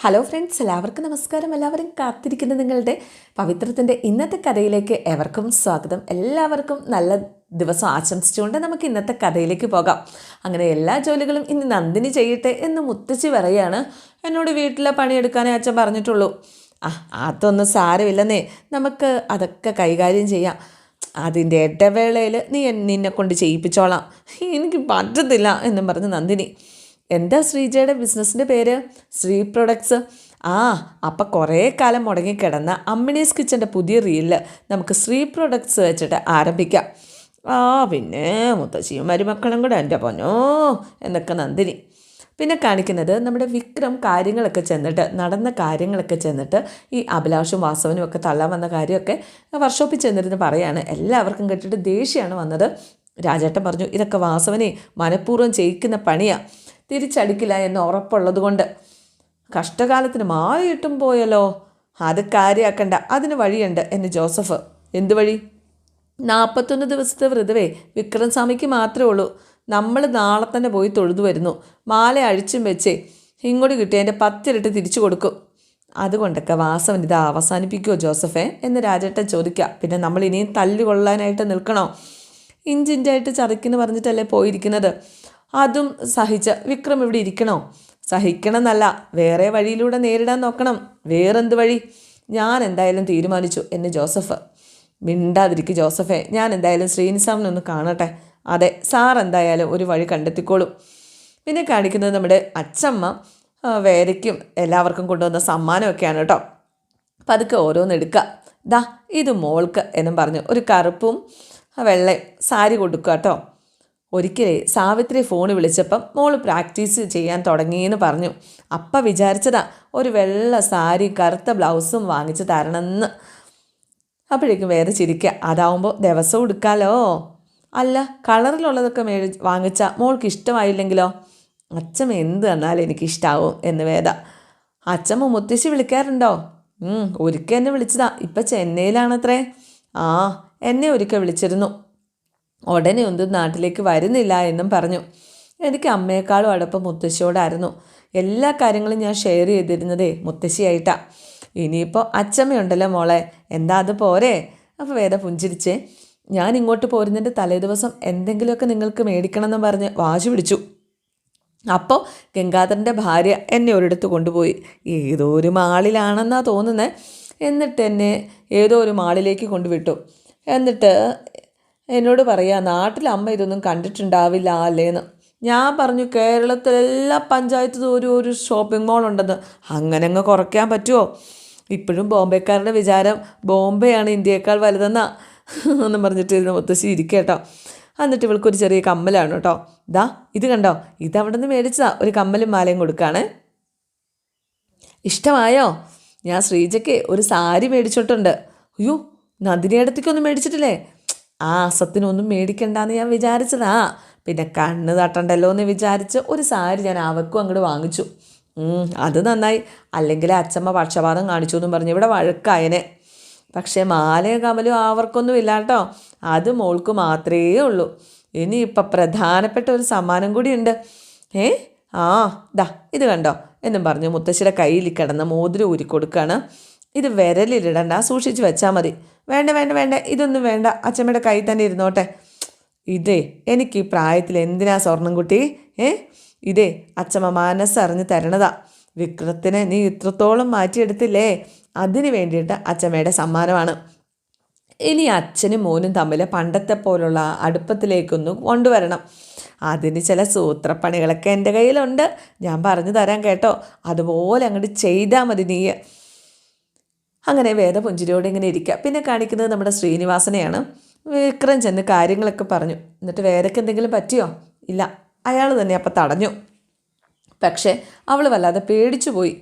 Hello friends എല്ലാവർക്കും നമസ്കാരം. എല്ലാവരും കാത്തിരിക്കുന്ന നിങ്ങളുടെ പവിത്രത്തിന്റെ ഇന്നത്തെ കഥയിലേക്ക് എവർക്കും സ്വാഗതം. എല്ലാവർക്കും നല്ല ദിവസം ആശംസിച്ചുകൊണ്ട് നമുക്ക് ഇന്നത്തെ കഥയിലേക്ക് പോകാം. അങ്ങനെ എല്ലാ ജോലികളും ഇനി നന്ദിനി ചെയ്യട്ടെ എന്ന് മുത്തശ്ശി പറയാണ്. എന്നോട് വീട്ടിലെ പണിയെടുക്കാനേ അച്ഛൻ പറഞ്ഞിട്ടുള്ളൂ. ആ അതൊന്നും സാരമില്ലെന്നേ. നമുക്ക് അതൊക്കെ കൈകാര്യം ചെയ്യാം. അതിന്റെ ഇടവേളയിൽ നീ നിന്നെ കൊണ്ട് ചെയ്യിപ്പിച്ചോളാം. എനിക്ക് പറ്റത്തില്ല എന്നും പറഞ്ഞ് നന്ദിനി. എന്താ ശ്രീജയുടെ ബിസിനസ്സിന്റെ പേര്? ശ്രീ പ്രൊഡക്ട്സ്. ആ അപ്പം കുറേ കാലം മുടങ്ങിക്കിടന്ന അമ്മിണീസ് കിച്ചന്റെ പുതിയ റീലിൽ നമുക്ക് ശ്രീ പ്രൊഡക്ട്സ് വെച്ചിട്ട് ആരംഭിക്കാം. ആ പിന്നെ മുത്തശ്ശിയും മരുമക്കളും കൂടെ എന്റെ പൊന്നോ എന്നൊക്കെ നന്ദിനി. പിന്നെ കാണിക്കുന്നത് നമ്മുടെ വിക്രം കാര്യങ്ങളൊക്കെ ചെന്നിട്ട് നടന്ന കാര്യങ്ങളൊക്കെ ചെന്നിട്ട് ഈ അഭിലാഷും വാസവനും ഒക്കെ തള്ളാൻ വന്ന കാര്യമൊക്കെ വർക്ക്ഷോപ്പിൽ ചെന്നിരുന്ന് പറയാണ്. എല്ലാവർക്കും കേട്ടിട്ട് ദേഷ്യമാണ് വന്നത്. രാജേട്ടൻ പറഞ്ഞു ഇതൊക്കെ വാസവനെ മനഃപൂർവം ചെയ്യിക്കുന്ന പണിയാ. തിരിച്ചടിക്കില്ല എന്ന് ഉറപ്പുള്ളത് കൊണ്ട് കഷ്ടകാലത്തിന് മായിട്ടും പോയല്ലോ. അത് കാര്യമാക്കണ്ട അതിന് വഴിയുണ്ട് എന്ന് ജോസഫ്. എന്ത് വഴി? നാൽപ്പത്തൊന്ന് ദിവസത്തെ വ്രതവേ വിക്രം സ്വാമിക്ക് മാത്രമേ ഉള്ളൂ. നമ്മൾ നാളെ തന്നെ പോയി തൊഴുതു വരുന്നു. മാല അഴിച്ചും വെച്ചേ ഇങ്ങോട്ട് കിട്ടിയതിന്റെ പത്തിരട്ട് തിരിച്ചു കൊടുക്കും. അതുകൊണ്ടൊക്കെ വാസവൻ ഇത് അവസാനിപ്പിക്കുമോ ജോസഫേ എന്ന് രാജേട്ടൻ ചോദിക്കുക. പിന്നെ നമ്മൾ ഇനിയും തല്ലുകൊള്ളാനായിട്ട് നിൽക്കണോ? ഇഞ്ചിഞ്ചായിട്ട് ചതയ്ക്കെന്ന് പറഞ്ഞിട്ടല്ലേ പോയിരിക്കുന്നത്. അതും സഹിച്ച് വിക്രം ഇവിടെ ഇരിക്കണോ? സഹിക്കണമെന്നല്ല വേറെ വഴിയിലൂടെ നേരിടാൻ നോക്കണം. വേറെന്ത് വഴി? ഞാൻ എന്തായാലും തീരുമാനിച്ചു എന്ന് ജോസഫ്. മിണ്ടാതിരിക്കും ജോസഫെ ഞാൻ എന്തായാലും ശ്രീനിസാമിനെ ഒന്ന് കാണട്ടെ. അതെ സാർ എന്തായാലും ഒരു വഴി കണ്ടെത്തിക്കോളും. പിന്നെ കാണിക്കുന്നത് നമ്മുടെ അച്ചമ്മ വേരയ്ക്കും എല്ലാവർക്കും കൊണ്ടുവന്ന സമ്മാനമൊക്കെയാണ് കേട്ടോ. പതുക്കെ ഓരോന്ന് എടുക്കുക. ദാ ഇത് മോൾക്ക് എന്നും പറഞ്ഞു. ഒരു കറുപ്പും വെള്ളയും സാരി കൊടുക്കുക കേട്ടോ. ഒരിക്കലേ സാവിത്രി ഫോൺ വിളിച്ചപ്പം മോൾ പ്രാക്ടീസ് ചെയ്യാൻ തുടങ്ങിയെന്ന് പറഞ്ഞു. അപ്പം വിചാരിച്ചതാ ഒരു വെള്ള സാരി കറുത്ത ബ്ലൗസും വാങ്ങിച്ച് തരണമെന്ന്. അപ്പോഴേക്കും വേറെ ചിരിക്കുക അതാവുമ്പോൾ ദിവസവും എടുക്കാമല്ലോ അല്ല കളറിലുള്ളതൊക്കെ മേടി വാങ്ങിച്ചാൽ മോൾക്ക് ഇഷ്ടമായില്ലെങ്കിലോ? അച്ഛമ്മ എന്ത് തന്നാലും എനിക്കിഷ്ടാവും എന്ന് വേദ. അച്ഛമ്മ മുത്തശ്ശി വിളിക്കാറുണ്ടോ? ഒരിക്കൽ എന്നെ വിളിച്ചതാ. ഇപ്പം ചെന്നൈയിലാണത്രേ. ആ എന്നെ ഒരിക്കൽ വിളിച്ചിരുന്നു. ഉടനെ ഒന്നും നാട്ടിലേക്ക് വരുന്നില്ല എന്നും പറഞ്ഞു. എനിക്ക് അമ്മയെക്കാളും അടുപ്പം മുത്തശ്ശിയോടായിരുന്നു. എല്ലാ കാര്യങ്ങളും ഞാൻ ഷെയർ ചെയ്തിരുന്നതേ മുത്തശ്ശിയായിട്ടാ. ഇനിയിപ്പോൾ അച്ചമ്മയുണ്ടല്ലോ മോളെ. എന്താ അത് പോരെ? അപ്പോൾ വേദ പുഞ്ചിരിച്ചേ ഞാൻ ഇങ്ങോട്ട് പോരുന്നതിന്റെ തലേദിവസം എന്തെങ്കിലുമൊക്കെ നിങ്ങൾക്ക് മേടിക്കണം മേടിക്കണമെന്ന് പറഞ്ഞ് വാശി പിടിച്ചു. അപ്പോൾ ഗംഗാധരന്റെ ഭാര്യ എന്നെ ഒരിടത്ത് കൊണ്ടുപോയി. ഏതോ ഒരു മാളിലാണെന്നാണ് തോന്നുന്നത് എന്നിട്ട് എന്നെ ഏതോ ഒരു മാളിലേക്ക് കൊണ്ടുവിട്ടു. എന്നിട്ട് എന്നോട് പറയാ നാട്ടിൽ അമ്മ ഇതൊന്നും കണ്ടിട്ടുണ്ടാവില്ല അല്ലേന്ന്. ഞാൻ പറഞ്ഞു കേരളത്തിലെല്ലാ പഞ്ചായത്തിലും ഒരു ഒരു ഷോപ്പിംഗ് മോൾ ഉണ്ടെന്ന്. അങ്ങനെ അങ്ങ് കുറയ്ക്കാൻ പറ്റുമോ ഇപ്പോഴും ബോംബെക്കാരുടെ വിചാരം ബോംബെയാണ് ഇന്ത്യയേക്കാൾ വലുതെന്നാ. എന്ന് പറഞ്ഞിട്ട് ഇരുന്ന് മുത്തശ്ശി ഇരിക്കേട്ടോ. എന്നിട്ട് ഇവൾക്കൊരു ചെറിയ കമ്മലാണ് കേട്ടോ. ദാ ഇത് കണ്ടോ? ഇത് അവിടെ നിന്ന് മേടിച്ചതാ. ഒരു കമ്മലും മാലയും കൊടുക്കാണ്. ഇഷ്ടമായോ? ഞാൻ ശ്രീജയ്ക്ക് ഒരു സാരി മേടിച്ചിട്ടുണ്ട്. അയ്യോ നദിനിയടത്തേക്കൊന്നും മേടിച്ചിട്ടില്ലേ? ആ അസത്തിനൊന്നും മേടിക്കണ്ടെന്ന് ഞാൻ വിചാരിച്ചതാ. പിന്നെ കണ്ണ് തട്ടണ്ടല്ലോ എന്ന് വിചാരിച്ച് ഒരു സാരി ഞാൻ അവക്കും അങ്ങോട്ട് വാങ്ങിച്ചു. അത് നന്നായി. അല്ലെങ്കിൽ അച്ഛമ്മ പക്ഷപാതം കാണിച്ചു എന്നും പറഞ്ഞു. ഇവിടെ വഴക്കായനെ. പക്ഷേ മാലയും കമലും അവർക്കൊന്നും ഇല്ല കേട്ടോ അത് മോൾക്ക് മാത്രമേ ഉള്ളൂ. ഇനി ഇനിയിപ്പം പ്രധാനപ്പെട്ട ഒരു സമ്മാനം കൂടിയുണ്ട്. ഏ? ആ ദാ ഇത് കണ്ടോ? എന്നും പറഞ്ഞു മുത്തശ്ശിയുടെ കയ്യിൽ കിടന്ന മോതിരം ഊരി കൊടുക്കുകയാണ് ഇത് വിരലിലിടണ്ട സൂക്ഷിച്ച് വെച്ചാൽ മതി. വേണ്ട വേണ്ട വേണ്ട. ഇതൊന്നും വേണ്ട. അച്ഛമ്മയുടെ കയ്യിൽ തന്നെ ഇരുന്നോട്ടെ. ഇതേ എനിക്ക് ഈ പ്രായത്തിൽ എന്തിനാ സ്വർണം കുട്ടി? ഏ? ഇതേ അച്ഛമ്മ മനസ്സറിഞ്ഞ് തരണതാ. വിക്രത്തിനെ നീ ഇത്രത്തോളം മാറ്റിയെടുത്തില്ലേ? അതിന് വേണ്ടിയിട്ട് അച്ഛമ്മയുടെ സമ്മാനമാണ്. ഇനി അച്ഛനും മോനും തമ്മിൽ പണ്ടത്തെ പോലുള്ള അടുപ്പത്തിലേക്കൊന്ന് കൊണ്ടുവരണം. അതിന് ചില സൂത്രപ്പണികളൊക്കെ എന്റെ കയ്യിലുണ്ട്. ഞാൻ പറഞ്ഞു തരാം കേട്ടോ. അതുപോലെ അങ്ങോട്ട് ചെയ്താൽ മതി നീ. അങ്ങനെ വേദപുഞ്ചിരിയോടെ ഇങ്ങനെ ഇരിക്കുക പിന്നെ കാണിക്കുന്നത് നമ്മുടെ ശ്രീനിവാസനെയാണ്. വിക്രം ചെന്ന് കാര്യങ്ങളൊക്കെ പറഞ്ഞു. എന്നിട്ട് വേദയ്ക്ക് എന്തെങ്കിലും പറ്റിയോ? ഇല്ല. അയാൾ തന്നെ അപ്പം തടഞ്ഞു. പക്ഷേ അവൾ വല്ലാതെ പേടിച്ചു പോയി.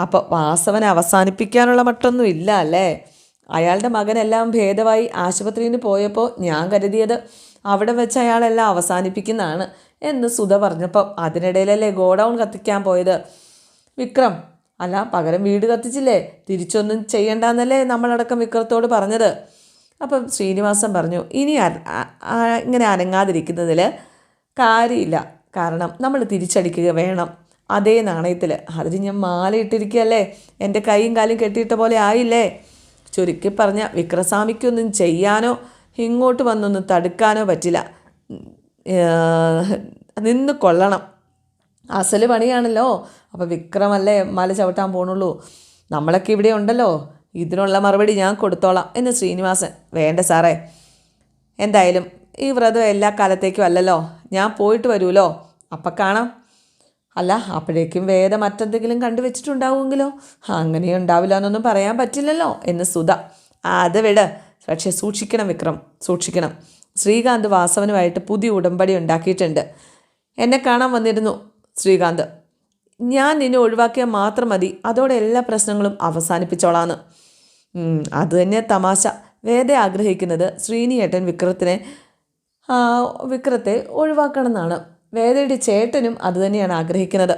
അപ്പോൾ വാസവനെ അവസാനിപ്പിക്കാനുള്ള മട്ടൊന്നും ഇല്ല അല്ലേ? അയാളുടെ മകനെല്ലാം ഭേദമായി ആശുപത്രിയിൽ പോയപ്പോൾ ഞാൻ കരുതിയത് അവിടെ വെച്ച് അയാളെല്ലാം അവസാനിപ്പിക്കുന്നതാണ് എന്ന് സുധ പറഞ്ഞപ്പോൾ അതിനിടയിലല്ലേ ഗോഡൗൺ കത്തിക്കാൻ പോയത്? വിക്രം അല്ല പകരം വീട് കത്തിച്ചില്ലേ? തിരിച്ചൊന്നും ചെയ്യണ്ടെന്നല്ലേ നമ്മളടക്കം വിക്രത്തോട് പറഞ്ഞത്. അപ്പം ശ്രീനിവാസൻ പറഞ്ഞു ഇനി ഇങ്ങനെ അനങ്ങാതിരിക്കുന്നതിൽ കാര്യമില്ല. കാരണം നമ്മൾ തിരിച്ചടിക്കുക വേണം. അതേ നാണയത്തിൽ അതിന് ഞാൻ മാല ഇട്ടിരിക്കുകയല്ലേ എന്റെ കൈയും കാലും കെട്ടിയിട്ട പോലെ ആയില്ലേ? ചുരുക്കി പറഞ്ഞ വിക്രസ്വാമിക്കൊന്നും ചെയ്യാനോ ഇങ്ങോട്ട് വന്നൊന്നും തടുക്കാനോ പറ്റില്ല. നിന്ന് കൊള്ളണം. അസൽ പണിയാണല്ലോ. അപ്പോൾ വിക്രമല്ലേ മല ചവിട്ടാൻ പോണുള്ളൂ. നമ്മളൊക്കെ ഇവിടെ ഉണ്ടല്ലോ. ഇതിനുള്ള മറുപടി ഞാൻ കൊടുത്തോളാം എന്ന് ശ്രീനിവാസൻ. വേണ്ട സാറേ. എന്തായാലും ഈ വ്രതം എല്ലാ കാലത്തേക്കും അല്ലല്ലോ. ഞാൻ പോയിട്ട് വരുമല്ലോ അപ്പം കാണാം. അല്ല അപ്പോഴേക്കും വേദ മറ്റെന്തെങ്കിലും കണ്ടുവച്ചിട്ടുണ്ടാവുമെങ്കിലോ അങ്ങനെ ഉണ്ടാവില്ല എന്നൊന്നും പറയാൻ പറ്റില്ലല്ലോ എന്ന് സുധ. അത് വിട്. പക്ഷേ സൂക്ഷിക്കണം വിക്രം സൂക്ഷിക്കണം. ശ്രീകാന്ത് വാസവനുമായിട്ട് പുതിയ ഉടമ്പടി ഉണ്ടാക്കിയിട്ടുണ്ട്. എന്നെ കാണാൻ വന്നിരുന്നു ശ്രീകാന്ത്. ഞാൻ നിന്നെ ഒഴിവാക്കിയാൽ മാത്രം മതി. അതോടെ എല്ലാ പ്രശ്നങ്ങളും അവസാനിപ്പിച്ചോളാന്ന്. അത് തന്നെ തമാശ. വേദ ആഗ്രഹിക്കുന്നത് ശ്രീനിയേട്ടൻ വിക്രത്തിനെ വിക്രത്തെ ഒഴിവാക്കണം എന്നാണ് വേദയുടെ ചേട്ടനും അതുതന്നെയാണ് ആഗ്രഹിക്കുന്നത്.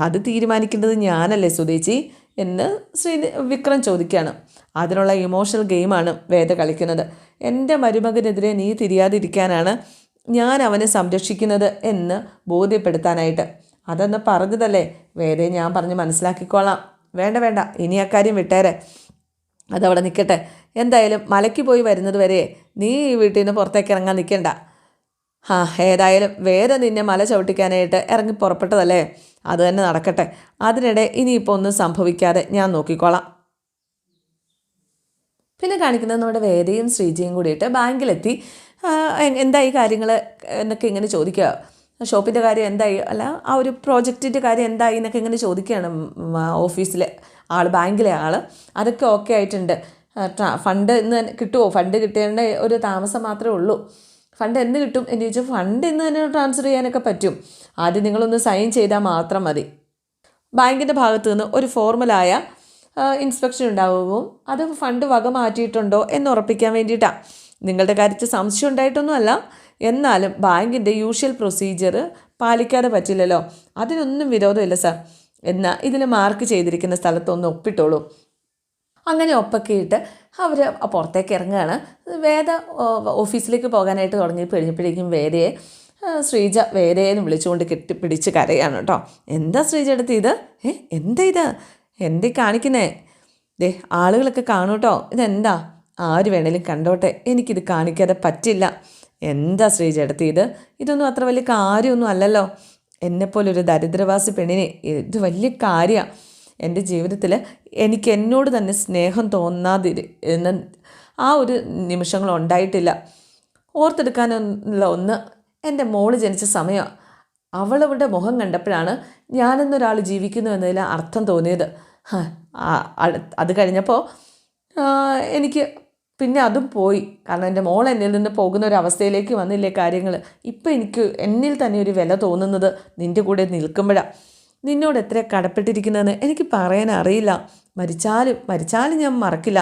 അത് തീരുമാനിക്കേണ്ടത് ഞാനല്ലേ സുധേച്ചി എന്ന് ശ്രീ വിക്രം ചോദിക്കുകയാണ് അതിനുള്ള ഇമോഷണൽ ഗെയിമാണ് വേദ കളിക്കുന്നത്. എന്റെ മരുമകനെതിരെ നീ തിരിയാതിരിക്കാനാണ് ഞാൻ അവനെ സംരക്ഷിക്കുന്നത് എന്ന് ബോധ്യപ്പെടുത്താനായിട്ട്. അതെന്ന് പറഞ്ഞതല്ലേ? വേദയെ ഞാൻ പറഞ്ഞ് മനസ്സിലാക്കിക്കോളാം. വേണ്ട വേണ്ട. ഇനി അക്കാര്യം വിട്ടേരെ. അതവിടെ നിൽക്കട്ടെ എന്തായാലും മലയ്ക്ക് പോയി വരുന്നത് വരെ നീ ഈ വീട്ടിൽ നിന്ന് പുറത്തേക്ക് ഇറങ്ങാൻ നിൽക്കണ്ട ആ ഏതായാലും വേറെ നിന്നെ മല ചവിട്ടിക്കാനായിട്ട് ഇറങ്ങി പുറപ്പെട്ടതല്ലേ? അത് തന്നെ നടക്കട്ടെ. അതിനിടെ ഇനിയിപ്പോൾ ഒന്നും സംഭവിക്കാതെ ഞാൻ നോക്കിക്കോളാം. പിന്നെ കാണിക്കുന്നത് നമ്മുടെ വേദയും ശ്രീജയും കൂടിയിട്ട് ബാങ്കിലെത്തി. എന്താ ഈ കാര്യങ്ങൾ എന്നൊക്കെ ഇങ്ങനെ ചോദിക്കുക. ഷോപ്പിന്റെ കാര്യം എന്തായി? അല്ല ആ ഒരു പ്രോജക്റ്റിന്റെ കാര്യം എന്തായി എന്നൊക്കെ ഇങ്ങനെ ചോദിക്കുകയാണ് ഓഫീസിലെ ആൾ ബാങ്കിലെ ആൾ അതൊക്കെ ഓക്കെ ആയിട്ടുണ്ട്. ഫണ്ട് ഇന്ന് കിട്ടുമോ ഫണ്ട് കിട്ടേണ്ട ഒരു താമസം മാത്രമേ ഉള്ളൂ. ഫണ്ട് എന്ന് കിട്ടും? എന്ന് ചോദിച്ചാൽ ഫണ്ട് ഇന്ന് തന്നെ ട്രാൻസ്ഫർ ചെയ്യാനൊക്കെ പറ്റും. ആദ്യം നിങ്ങളൊന്ന് സൈൻ ചെയ്താൽ മാത്രം മതി. ബാങ്കിന്റെ ഭാഗത്തു നിന്ന് ഒരു ഫോർമലായ ഇൻസ്പെക്ഷൻ ഉണ്ടാവുകയും അത് ഫണ്ട് വക മാറ്റിയിട്ടുണ്ടോ എന്ന് ഉറപ്പിക്കാൻ വേണ്ടിയിട്ടാണ് നിങ്ങളുടെ കാര്യത്തിൽ സംശയം ഉണ്ടായിട്ടൊന്നുമല്ല. എന്നാലും ബാങ്കിന്റെ യൂഷ്വൽ പ്രൊസീജിയർ പാലിക്കാതെ പറ്റില്ലല്ലോ. അതിനൊന്നും വിരോധമില്ല സാർ എന്നാൽ ഇതിൽ മാർക്ക് ചെയ്തിരിക്കുന്ന സ്ഥലത്തൊന്ന് ഒപ്പിട്ടോളൂ. അങ്ങനെ ഒപ്പൊക്കെ ഇട്ട് അവർ പുറത്തേക്ക് ഇറങ്ങുകയാണ്. വേദ ഓഫീസിലേക്ക് പോകാനായിട്ട് തുടങ്ങി. കഴിഞ്ഞപ്പോഴേക്കും വേദയെ ശ്രീജ വേദയെന്ന് വിളിച്ചുകൊണ്ട് കെട്ടിപ്പിടിച്ച് കരയാണ് കേട്ടോ. എന്താ ശ്രീജ എടുത്ത് ഇത്? ഏ എന്താ ഇത്? എന്തേ കാണിക്കുന്നേ? ദേ ആളുകളൊക്കെ കാണൂട്ടോ ഇതെന്താ? ആര് വേണേലും കണ്ടോട്ടെ. എനിക്കിത് കാണിക്കാതെ പറ്റില്ല. എന്താ ശ്രീജ എടുത്ത് ഇത്? ഇതൊന്നും അത്ര വലിയ കാര്യമൊന്നും അല്ലല്ലോ. എന്നെപ്പോലൊരു ദരിദ്രവാസി പെണ്ണിനെ ഇത് വലിയ കാര്യമാണ് എന്റെ ജീവിതത്തിൽ എനിക്ക് എന്നോട് തന്നെ സ്നേഹം തോന്നാതിരി എന്ന ആ ഒരു നിമിഷങ്ങൾ ഉണ്ടായിട്ടില്ല. ഓർത്തെടുക്കാനുള്ള ഒന്ന് എന്റെ മോൾ ജനിച്ച സമയം. അവളവളുടെ മുഖം കണ്ടപ്പോഴാണ് ഞാനെന്നൊരാൾ ജീവിക്കുന്നു എന്നതിൽ അർത്ഥം തോന്നിയത്. അത് കഴിഞ്ഞപ്പോൾ എനിക്ക് പിന്നെ അതും പോയി. കാരണം എന്റെ മോൾ എന്നിൽ നിന്ന് പോകുന്ന ഒരു അവസ്ഥയിലേക്ക് വന്നില്ലേ കാര്യങ്ങൾ ഇപ്പം എനിക്ക് എന്നിൽ തന്നെ ഒരു വില തോന്നുന്നത് നിന്റെ കൂടെ നിൽക്കുമ്പോഴാണ് നിന്നോട് എത്ര കടപ്പെട്ടിരിക്കുന്നതെന്ന് എനിക്ക് പറയാൻ അറിയില്ല. മരിച്ചാലും മരിച്ചാലും ഞാൻ മറക്കില്ല.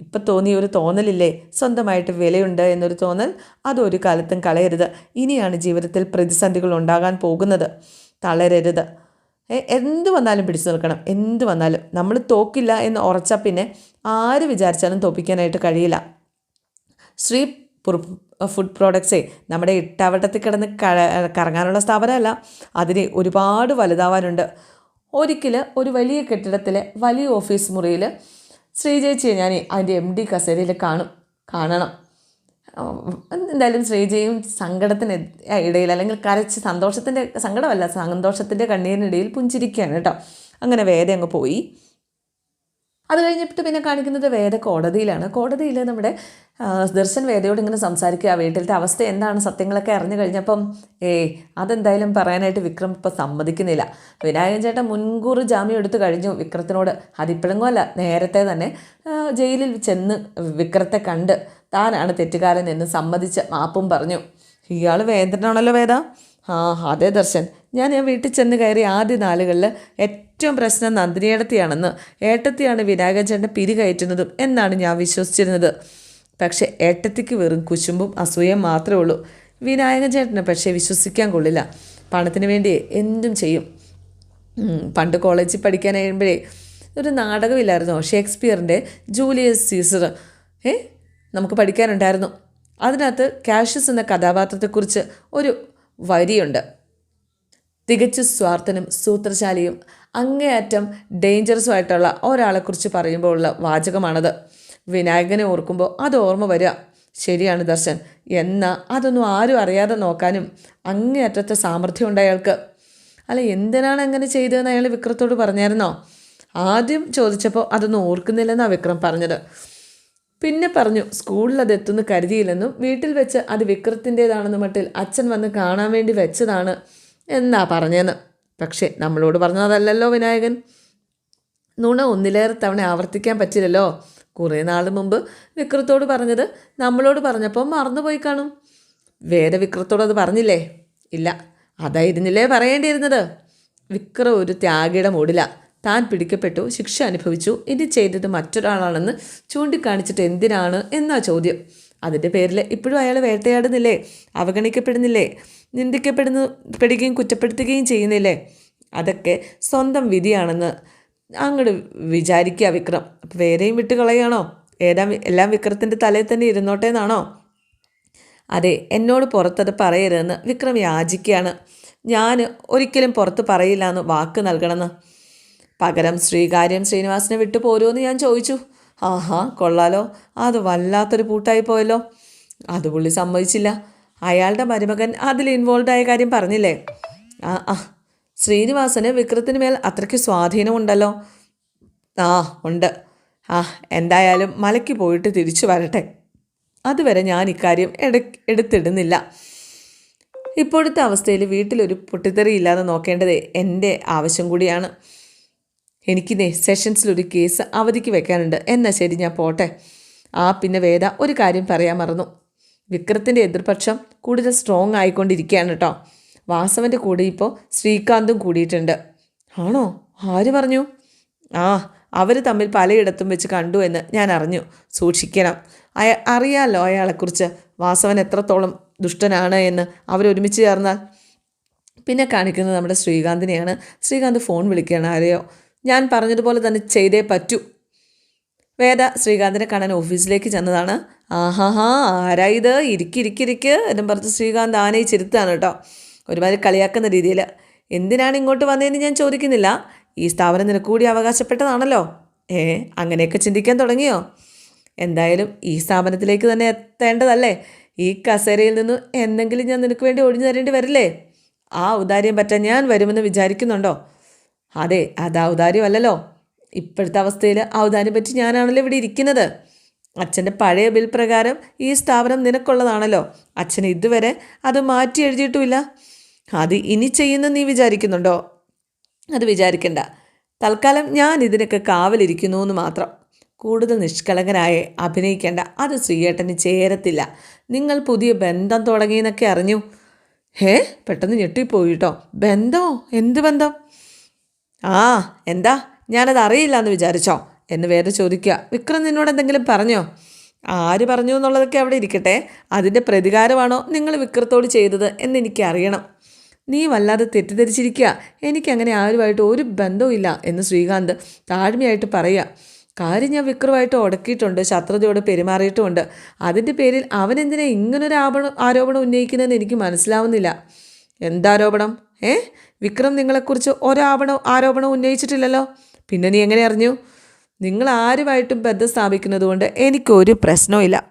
ഇപ്പം തോന്നിയ ഒരു തോന്നലില്ലേ? സ്വന്തമായിട്ട് വിലയുണ്ട് എന്നൊരു തോന്നൽ അതൊരു കാലത്തും കളയരുത്. ഇനിയാണ് ജീവിതത്തിൽ പ്രതിസന്ധികൾ ഉണ്ടാകാൻ പോകുന്നത്. തളരരുത്. എന്ത് വന്നാലും പിടിച്ചു നിൽക്കണം. എന്ത് വന്നാലും. നമ്മൾ തോക്കില്ല എന്ന് ഉറച്ചാൽ പിന്നെ ആര് വിചാരിച്ചാലും തോപ്പിക്കാനായിട്ട് കഴിയില്ല. ശ്രീ ഫുഡ് പ്രോഡക്ട്സേ നമ്മുടെ ഇട്ടാവട്ടത്തിൽ കിടന്ന് കറങ്ങാനുള്ള സ്ഥാപനമല്ല. അതിന് ഒരുപാട് വലുതാവാനുണ്ട്. ഒരിക്കൽ ഒരു വലിയ കെട്ടിടത്തിലെ വലിയ ഓഫീസ് മുറിയിൽ ശ്രീജയിച്ചിയെ ഞാൻ അതിന്റെ എം ഡി കസേരയിൽ കാണും. കാണണം. എന്തായാലും ശ്രീജയും സങ്കടത്തിന് ഇടയിൽ അല്ലെങ്കിൽ കരച്ച് സന്തോഷത്തിന്റെ സങ്കടമല്ല സന്തോഷത്തിന്റെ കണ്ണീരിനിടയിൽ പുഞ്ചിരിക്കുകയാണ് കേട്ടോ. അങ്ങനെ വേദ അങ്ങ് പോയി. അത് കഴിഞ്ഞിട്ട് പിന്നെ കാണിക്കുന്നത് വേദ കോടതിയിലാണ്. കോടതിയിൽ നമ്മുടെ ദർശൻ വേദയോട് ഇങ്ങനെ സംസാരിക്കുക. വീട്ടിലത്തെ അവസ്ഥ എന്താണ്? സത്യങ്ങളൊക്കെ അറിഞ്ഞു കഴിഞ്ഞപ്പം ഏയ് അതെന്തായാലും പറയാനായിട്ട് വിക്രം ഇപ്പം സമ്മതിക്കുന്നില്ല. വിനായകൻ ചേട്ടൻ മുൻകൂർ ജാമ്യം എടുത്തു കഴിഞ്ഞു വിക്രത്തിനോട്. അതിപ്പോഴെങ്ങുമല്ല നേരത്തെ തന്നെ ജയിലിൽ ചെന്ന് വിക്രത്തെ കണ്ട് താനാണ് തെറ്റുകാരൻ എന്ന് സമ്മതിച്ച് മാപ്പും പറഞ്ഞു. ഇയാൾ വേദനാണല്ലോ വേദ. ആ അതെ ദർശൻ. ഞാൻ ഞാൻ വീട്ടിൽ ചെന്ന് കയറി ആദ്യ നാളുകളിൽ ഏറ്റവും പ്രശ്നം നന്ദിനിയേടത്തിയാണെന്ന് ഏട്ടത്തിയാണ് വിനായകൻ പിരി കയറ്റുന്നതും എന്നാണ് ഞാൻ വിശ്വസിച്ചിരുന്നത്. പക്ഷേ ഏട്ടത്തിക്ക് വെറും കുശുമ്പും അസൂയയും മാത്രമേ ഉള്ളൂ. വിനായകൻ ചേട്ടനെ പക്ഷേ വിശ്വസിക്കാൻ കൊള്ളില്ല. പണത്തിന് വേണ്ടി എന്തും ചെയ്യും. പണ്ട് കോളേജിൽ പഠിക്കാൻ കഴിയുമ്പോഴേ ഒരു നാടകമില്ലായിരുന്നോ. ഷേക്സ്പിയറിന്റെ ജൂലിയസ് സീസർ. ഏ? നമുക്ക് പഠിക്കാനുണ്ടായിരുന്നു. അതിനകത്ത് കാഷ്യസ് എന്ന കഥാപാത്രത്തെക്കുറിച്ച് ഒരു വരിയുണ്ട്. തികച്ചു സ്വാർത്ഥനും സൂത്രശാലിയും അങ്ങേയറ്റം ഡേഞ്ചറസുമായിട്ടുള്ള ഒരാളെക്കുറിച്ച് പറയുമ്പോൾ ഉള്ള വാചകമാണത്. വിനായകനെ ഓർക്കുമ്പോൾ അത് ഓർമ്മ വരിക. ശരിയാണ് ദർശൻ. എന്നാൽ അതൊന്നും ആരും അറിയാതെ നോക്കാനും അങ്ങേയറ്റത്തെ സാമർഥ്യം അയാൾക്ക്. അല്ല എന്തിനാണ് അങ്ങനെ ചെയ്തതെന്ന് അയാൾ വിക്രത്തോട് പറഞ്ഞായിരുന്നോ? ആദ്യം ചോദിച്ചപ്പോൾ അതൊന്നും ഓർക്കുന്നില്ലെന്നാണ് വിക്രം പറഞ്ഞത്. പിന്നെ പറഞ്ഞു സ്കൂളിൽ അത് എത്തുന്നു കരുതിയില്ലെന്നും വീട്ടിൽ വെച്ച് അത് വിക്രത്തിന്റേതാണെന്നും മട്ടിൽ അച്ഛൻ വന്ന് കാണാൻ വേണ്ടി വെച്ചതാണ് എന്നാ പറഞ്ഞതെന്ന് പക്ഷേ നമ്മളോട് പറഞ്ഞതല്ലല്ലോ വിനായകൻ. നുണ ഒന്നിലേറെ തവണ ആവർത്തിക്കാൻ പറ്റില്ലല്ലോ. കുറേ നാൾ മുമ്പ് വിക്രത്തോട് പറഞ്ഞത് നമ്മളോട് പറഞ്ഞപ്പോൾ മറന്നുപോയി കാണും. വേറെ വിക്രത്തോട് അത് പറഞ്ഞില്ലേ? ഇല്ല അതായിരുന്നില്ലേ പറയേണ്ടിയിരുന്നത്. വിക്രം ഒരു ത്യാഗിയുടെ മൂടില. താൻ പിടിക്കപ്പെട്ടു ശിക്ഷ അനുഭവിച്ചു. ഇനി ചെയ്തത് മറ്റൊരാളാണെന്ന് ചൂണ്ടിക്കാണിച്ചിട്ട് എന്തിനാണ് എന്നാ ചോദ്യം. അതിന്റെ പേരിൽ ഇപ്പോഴും അയാൾ വേട്ടയാടുന്നില്ലേ? അവഗണിക്കപ്പെടുന്നില്ലേ? നിന്ദിക്കപ്പെടുന്നു പെടുകയും കുറ്റപ്പെടുത്തുകയും ചെയ്യുന്നില്ലേ? അതൊക്കെ സ്വന്തം വിധിയാണെന്ന് അങ്ങോട്ട് വിചാരിക്കുക വിക്രം. അപ്പോൾ വേറെയും വിട്ട് കളയാണോ? ഏതാ എല്ലാം വിക്രത്തിന്റെ തലയിൽ തന്നെ ഇരുന്നോട്ടെ എന്നാണോ? അതെ എന്നോട് പുറത്തത് പറയരുതെന്ന് വിക്രം യാചിക്കുകയാണ്. ഞാൻ ഒരിക്കലും പുറത്ത് പറയില്ല എന്ന് വാക്ക് നൽകണമെന്ന്. പകരം ശ്രീകാര്യം ശ്രീനിവാസിനെ വിട്ടു പോരുമെന്ന് ഞാൻ ചോദിച്ചു. ആഹാ കൊള്ളാലോ. അത് വല്ലാത്തൊരു പൂട്ടായി പോയല്ലോ. അത് പുള്ളി സമ്മതിച്ചില്ല. അയാളുടെ മരുമകൻ അതിൽ ഇൻവോൾവ് ആയ കാര്യം പറഞ്ഞില്ലേ? ആ ആ. ശ്രീനിവാസന് വിക്രത്തിന് മേൽ അത്രയ്ക്ക് സ്വാധീനമുണ്ടല്ലോ. ആ ഉണ്ട്. ആ എന്തായാലും മലയ്ക്ക് പോയിട്ട് തിരിച്ചു വരട്ടെ. അതുവരെ ഞാൻ ഇക്കാര്യം എടു എടുത്തിടുന്നില്ല. ഇപ്പോഴത്തെ അവസ്ഥയിൽ വീട്ടിലൊരു പൊട്ടിത്തെറി ഇല്ലാതെ നോക്കേണ്ടത് എന്റെ ആവശ്യം കൂടിയാണ്. എനിക്കിതേ സെഷൻസിലൊരു കേസ് അവധിക്ക് വെക്കാനുണ്ട്. എന്നാൽ ശരി ഞാൻ പോട്ടെ. ആ പിന്നെ വേദ ഒരു കാര്യം പറയാൻ മറന്നു. വിക്രത്തിന്റെ എതിർപക്ഷം കൂടുതൽ സ്ട്രോങ് ആയിക്കൊണ്ടിരിക്കുകയാണ് കേട്ടോ. വാസവന്റെ കൂടെ ഇപ്പോൾ ശ്രീകാന്തും കൂടിയിട്ടുണ്ട്. ആണോ? ആര് പറഞ്ഞു? ആ അവർ തമ്മിൽ പലയിടത്തും വെച്ച് കണ്ടു എന്ന് ഞാൻ അറിഞ്ഞു. സൂക്ഷിക്കണം. അയ അറിയാമല്ലോ അയാളെക്കുറിച്ച്. വാസവൻ എത്രത്തോളം ദുഷ്ടനാണ് എന്ന് അവരൊരുമിച്ച് ചേർന്നാൽ. പിന്നെ കാണിക്കുന്നത് നമ്മുടെ ശ്രീകാന്തിനെയാണ്. ശ്രീകാന്ത് ഫോൺ വിളിക്കുകയാണ്. ആരെയോ? ഞാൻ പറഞ്ഞതുപോലെ തന്നെ ചെയ്തേ പറ്റൂ. വേദ ശ്രീകാന്തിനെ കാണാൻ ഓഫീസിലേക്ക് ചെന്നതാണ്. ആഹാഹാ ആരാ ഇത്? ഇരിക്കിരിക്കിരിക്ക് എന്നും പറഞ്ഞ് ശ്രീകാന്ത് ആനയെ ചിരുത്താണ് കേട്ടോ. ഒരുമാതിരി കളിയാക്കുന്ന രീതിയിൽ എന്തിനാണ് ഇങ്ങോട്ട് വന്നതെന്ന് ഞാൻ ചോദിക്കുന്നില്ല. ഈ സ്ഥാപനം നിനക്ക് കൂടി അവകാശപ്പെട്ടതാണല്ലോ. ഏ അങ്ങനെയൊക്കെ ചിന്തിക്കാൻ തുടങ്ങിയോ? എന്തായാലും ഈ സ്ഥാപനത്തിലേക്ക് തന്നെ എത്തേണ്ടതല്ലേ? ഈ കസേരയിൽ നിന്ന് എന്തെങ്കിലും ഞാൻ നിനക്ക് വേണ്ടി ഒഴിഞ്ഞു തരേണ്ടി വരില്ലേ? ആ ഔദാര്യം പറ്റാൻ ഞാൻ വരുമെന്ന് വിചാരിക്കുന്നുണ്ടോ? അതെ അത് ഔദാര്യമല്ലല്ലോ. ഇപ്പോഴത്തെ അവസ്ഥയിൽ ഔദാര്യം പറ്റി ഞാനാണല്ലോ ഇവിടെ ഇരിക്കുന്നത്. അച്ഛന്റെ പഴയ ബിൽ പ്രകാരം ഈ സ്ഥാപനം നിനക്കുള്ളതാണല്ലോ. അച്ഛൻ ഇതുവരെ അത് മാറ്റി എഴുതിയിട്ടുമില്ല. അത് ഇനി ചെയ്യുന്ന നീ വിചാരിക്കുന്നുണ്ടോ? അത് വിചാരിക്കണ്ട. തൽക്കാലം ഞാൻ ഇതിനൊക്കെ കാവലിരിക്കുന്നു എന്ന് മാത്രം. കൂടുതൽ നിഷ്കളങ്കനായി അഭിനയിക്കേണ്ട അത് ശ്രീയേട്ടന് ചേരത്തില്ല. നിങ്ങൾ പുതിയ ബന്ധം തുടങ്ങിയെന്നൊക്കെ അറിഞ്ഞു. ഹേ പെട്ടെന്ന് ഞെട്ടിപ്പോയിട്ടോ ബന്ധമോ എന്ത് ബന്ധം? ആ എന്താ? ഞാനത് അറിയില്ല എന്ന് വിചാരിച്ചോ? എന്ന് വേറെ ചോദിക്കുക. വിക്രം നിന്നോട് എന്തെങ്കിലും പറഞ്ഞോ? ആര് പറഞ്ഞു എന്നുള്ളതൊക്കെ അവിടെ ഇരിക്കട്ടെ. അതിന്റെ പ്രതികാരമാണോ നിങ്ങൾ വിക്രത്തോട് ചെയ്തത് എന്നെനിക്ക് അറിയണം നീ വല്ലാതെ തെറ്റിദ്ധരിച്ചിരിക്കുക. എനിക്കങ്ങനെ ആരുമായിട്ട് ഒരു ബന്ധവുമില്ല എന്ന് ശ്രീകാന്ത് താഴ്മയായിട്ട് പറയുക. കാര്യം ഞാൻ വിക്രമായിട്ട് ഉടക്കിയിട്ടുണ്ട് ശത്രുതയോട് പെരുമാറിയിട്ടുമുണ്ട്. അതിന്റെ പേരിൽ അവനെന്തിനാ ഇങ്ങനൊരു ആപണം ആരോപണം ഉന്നയിക്കുന്നതെന്ന് എനിക്ക് മനസ്സിലാവുന്നില്ല. എന്താരോപണം? ഏ? വിക്രം നിങ്ങളെക്കുറിച്ച് ഒരാപണം ആരോപണം ഉന്നയിച്ചിട്ടില്ലല്ലോ. പിന്നെ നീ എങ്ങനെ അറിഞ്ഞു? നിങ്ങൾ ആരുമായിട്ടും ബന്ധം സ്ഥാപിക്കുന്നത് കൊണ്ട് എനിക്കൊരു പ്രശ്നവുമില്ല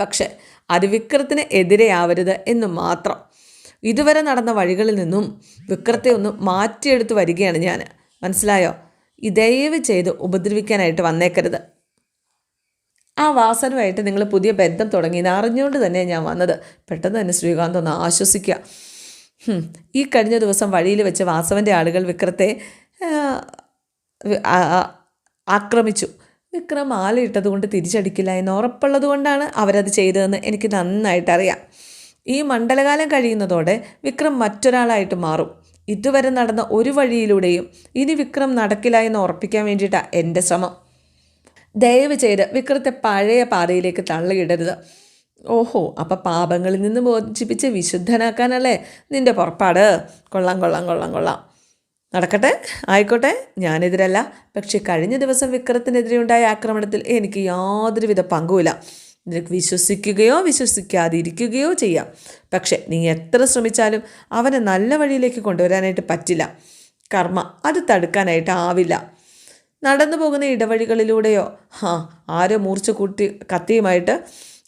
പക്ഷേ അത് വിക്രത്തിന് എതിരെയാവരുത് എന്ന് മാത്രം. ഇതുവരെ നടന്ന വഴികളിൽ നിന്നും വിക്രത്തെ ഒന്ന് മാറ്റിയെടുത്ത് വരികയാണ് ഞാൻ. മനസ്സിലായോ? ദയവ് ചെയ്ത് ഉപദ്രവിക്കാനായിട്ട് വന്നേക്കരുത്. ആ വാസനുമായിട്ട് നിങ്ങൾ പുതിയ ബന്ധം തുടങ്ങി അറിഞ്ഞുകൊണ്ട് തന്നെ ഞാൻ വന്നത്. പെട്ടെന്ന് തന്നെ ശ്രീകാന്ത് ഒന്ന് ആശ്വസിക്കുക. ഈ കഴിഞ്ഞ ദിവസം വഴിയിൽ വെച്ച് വാസവന്റെ ആളുകൾ വിക്രത്തെ ആക്രമിച്ചു. വിക്രം ആലയിട്ടത് കൊണ്ട് തിരിച്ചടിക്കില്ല എന്ന് ഉറപ്പുള്ളത് കൊണ്ടാണ് അവരത് ചെയ്തതെന്ന് എനിക്ക് നന്നായിട്ടറിയാം ഈ മണ്ഡലകാലം കഴിയുന്നതോടെ വിക്രം മറ്റൊരാളായിട്ട് മാറും. ഇതുവരെ നടന്ന ഒരു വഴിയിലൂടെയും ഇനി വിക്രം നടക്കില്ല എന്ന് ഉറപ്പിക്കാൻ വേണ്ടിയിട്ടാണ് എന്റെ ശ്രമം. ദയവ് ചെയ്ത് വിക്രത്തെ പഴയ പാതയിലേക്ക് തള്ളിയിടരുത്. ഓഹോ അപ്പം പാപങ്ങളിൽ നിന്ന് മോചിപ്പിച്ച് വിശുദ്ധനാക്കാനല്ലേ നിന്റെ പുറപ്പാട്? കൊള്ളാം കൊള്ളാം കൊള്ളാം കൊള്ളാം. നടക്കട്ടെ ആയിക്കോട്ടെ ഞാനെതിരല്ല. പക്ഷേ കഴിഞ്ഞ ദിവസം വിക്രത്തിനെതിരെ ഉണ്ടായ ആക്രമണത്തിൽ എനിക്ക് യാതൊരുവിധ പങ്കുമില്ല. നിനക്ക് വിശ്വസിക്കുകയോ വിശ്വസിക്കാതിരിക്കുകയോ ചെയ്യാം. പക്ഷേ നീ എത്ര ശ്രമിച്ചാലും അവനെ നല്ല വഴിയിലേക്ക് കൊണ്ടുവരാനായിട്ട് പറ്റില്ല. കർമ്മ അത് തടുക്കാനായിട്ട് ആവില്ല. നടന്നു പോകുന്ന ഇടവഴികളിലൂടെയോ ഹാ ആരോ മൂർച്ച കൂട്ടി കത്തിയുമായിട്ട്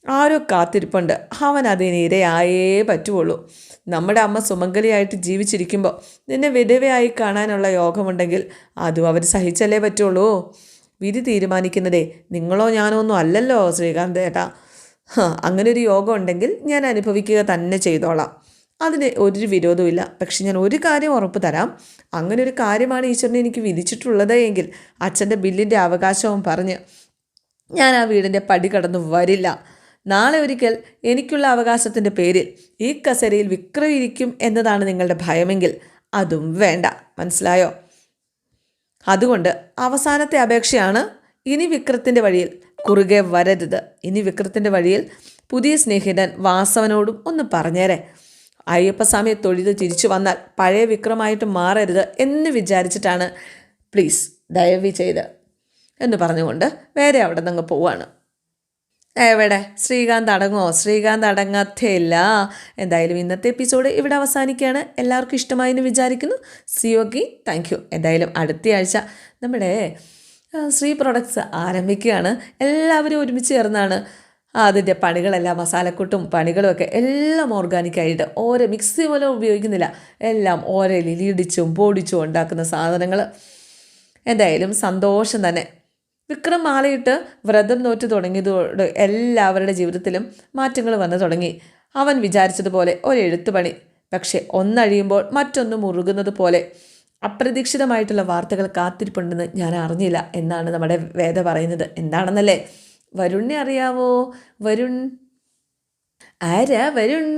ആരോ കാത്തിരിപ്പുണ്ട്. അവൻ അതിന് ഇരയായേ പറ്റുള്ളൂ നമ്മുടെ അമ്മ സുമംഗലിയായിട്ട് ജീവിച്ചിരിക്കുമ്പോൾ നിന്നെ വിധവയായി കാണാനുള്ള യോഗമുണ്ടെങ്കിൽ അതും അവർ സഹിച്ചല്ലേ പറ്റുള്ളൂ വിധി തീരുമാനിക്കുന്നതേ നിങ്ങളോ ഞാനോ ഒന്നും അല്ലല്ലോ ശ്രീകാന്ത് ഏട്ടാ. അങ്ങനെ ഒരു യോഗം ഉണ്ടെങ്കിൽ ഞാൻ അനുഭവിക്കുക തന്നെ ചെയ്തോളാം. അതിന് ഒരു വിരോധമില്ല പക്ഷെ ഞാൻ ഒരു കാര്യം ഉറപ്പ് തരാം. അങ്ങനെ ഒരു കാര്യമാണ് ഈശ്വരനെ എനിക്ക് വിധിച്ചിട്ടുള്ളത് എങ്കിൽ അച്ഛന്റെ ബില്ലിന്റെ അവകാശവും പറഞ്ഞ് ഞാൻ ആ വീടിന്റെ പടി കടന്നു വരില്ല. നാളെ ഒരിക്കൽ എനിക്കുള്ള അവകാശത്തിന്റെ പേരിൽ ഈ കസേരയിൽ വിക്രമിരിക്കും എന്നതാണ് നിങ്ങളുടെ ഭയമെങ്കിൽ അതും വേണ്ട. മനസ്സിലായോ? അതുകൊണ്ട് അവസാനത്തെ അപേക്ഷയാണ് ഇനി വിക്രത്തിന്റെ വഴിയിൽ കുറുകെ വരരുത്. ഇനി വിക്രത്തിന്റെ വഴിയിൽ പുതിയ സ്നേഹിതൻ വാസവനോടും ഒന്ന് പറഞ്ഞേരെ. അയ്യപ്പസ്വാമി തൊഴുത് തിരിച്ചു വന്നാൽ പഴയ വിക്രമായിട്ട് മാറരുത് എന്ന് വിചാരിച്ചിട്ടാണ് പ്ലീസ് ദയവി ചെയ്ത് എന്ന് പറഞ്ഞുകൊണ്ട് വേറെ അവിടെ നിന്ന് പോവാണ്. എവിടെ? ശ്രീകാന്ത് അടങ്ങുമോ ശ്രീകാന്ത് അടങ്ങാത്തേയില്ല. എന്തായാലും ഇന്നത്തെ എപ്പിസോഡ് ഇവിടെ അവസാനിക്കുകയാണ്. എല്ലാവർക്കും ഇഷ്ടമായി എന്ന് വിചാരിക്കുന്നു. ഓക്കി താങ്ക് യു എന്തായാലും അടുത്തയാഴ്ച നമ്മുടെ ശ്രീ പ്രൊഡക്ട്സ് ആരംഭിക്കുകയാണ്. എല്ലാവരും ഒരുമിച്ച് ചേർന്നാണ് അതിന്റെ പണികളെല്ലാം മസാലക്കൂട്ടും പണികളും ഒക്കെ എല്ലാം ഓർഗാനിക്കായിട്ട് ഓരോ മിക്സി പോലും ഉപയോഗിക്കുന്നില്ല. എല്ലാം ഓരോ ഇടിച്ചും പൊടിച്ചും ഉണ്ടാക്കുന്ന സാധനങ്ങൾ എന്തായാലും സന്തോഷം തന്നെ. വിക്രം മാലയിട്ട് വ്രതം നോറ്റ് തുടങ്ങിയതോട് എല്ലാവരുടെ ജീവിതത്തിലും മാറ്റങ്ങൾ വന്നു തുടങ്ങി. അവൻ വിചാരിച്ചതുപോലെ ഒരു പണി പക്ഷെ ഒന്നഴിയുമ്പോൾ മറ്റൊന്ന് മുറുകുന്നത് പോലെ. അപ്രതീക്ഷിതമായിട്ടുള്ള വാർത്തകൾ കാത്തിരിപ്പുണ്ടെന്ന് ഞാൻ അറിഞ്ഞില്ല എന്നാണ് നമ്മുടെ വേദ പറയുന്നത്. എന്താണെന്നല്ലേ? വരുണിനെ അറിയാവോ? വരുൺ. ആരാ വരുൺ?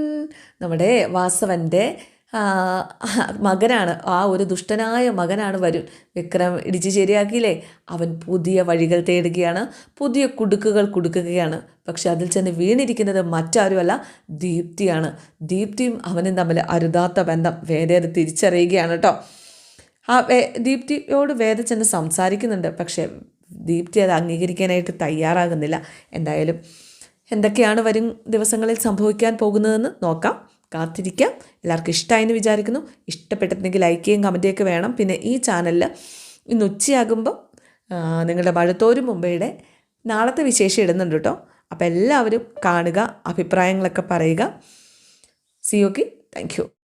നമ്മുടെ വാസവന്റെ മകനാണ്. ആ ഒരു ദുഷ്ടനായ മകനാണ് വരുൺ. വിക്രം ഇടിച്ച് ശരിയാക്കിയില്ലേ? അവൻ പുതിയ വഴികൾ തേടുകയാണ്. പുതിയ കുടുക്കുകൾ കുടുക്കുകയാണ്. പക്ഷെ അതിൽ ചെന്ന് വീണിരിക്കുന്നത് മറ്റാരുമല്ല ദീപ്തിയാണ്. ദീപ്തിയും അവനും തമ്മിൽ അരുതാത്ത ബന്ധം വേദ തിരിച്ചറിയുകയാണ് കേട്ടോ. ആ വേ ദീപ്തിയോട് വേദ ചെന്ന് സംസാരിക്കുന്നുണ്ട്. പക്ഷേ ദീപ്തി അത് അംഗീകരിക്കാനായിട്ട് തയ്യാറാകുന്നില്ല. എന്തായാലും എന്തൊക്കെയാണ് വരും ദിവസങ്ങളിൽ സംഭവിക്കാൻ പോകുന്നതെന്ന് നോക്കാം. കാത്തിരിക്കാം. എല്ലാവർക്കും ഇഷ്ടമായെന്ന് വിചാരിക്കുന്നു. ഇഷ്ടപ്പെട്ടിട്ടുണ്ടെങ്കിൽ ലൈക്ക് ചെയ്യും കമന്റൊക്കെ വേണം. പിന്നെ ഈ ചാനലിൽ ഇന്ന് ഉച്ചയാകുമ്പം നിങ്ങളുടെ മഴത്തോരും മുമ്പയുടെ നാളത്തെ വിശേഷം ഇടുന്നുണ്ട് കേട്ടോ. അപ്പോൾ എല്ലാവരും കാണുക അഭിപ്രായങ്ങളൊക്കെ പറയുക. C okay thank you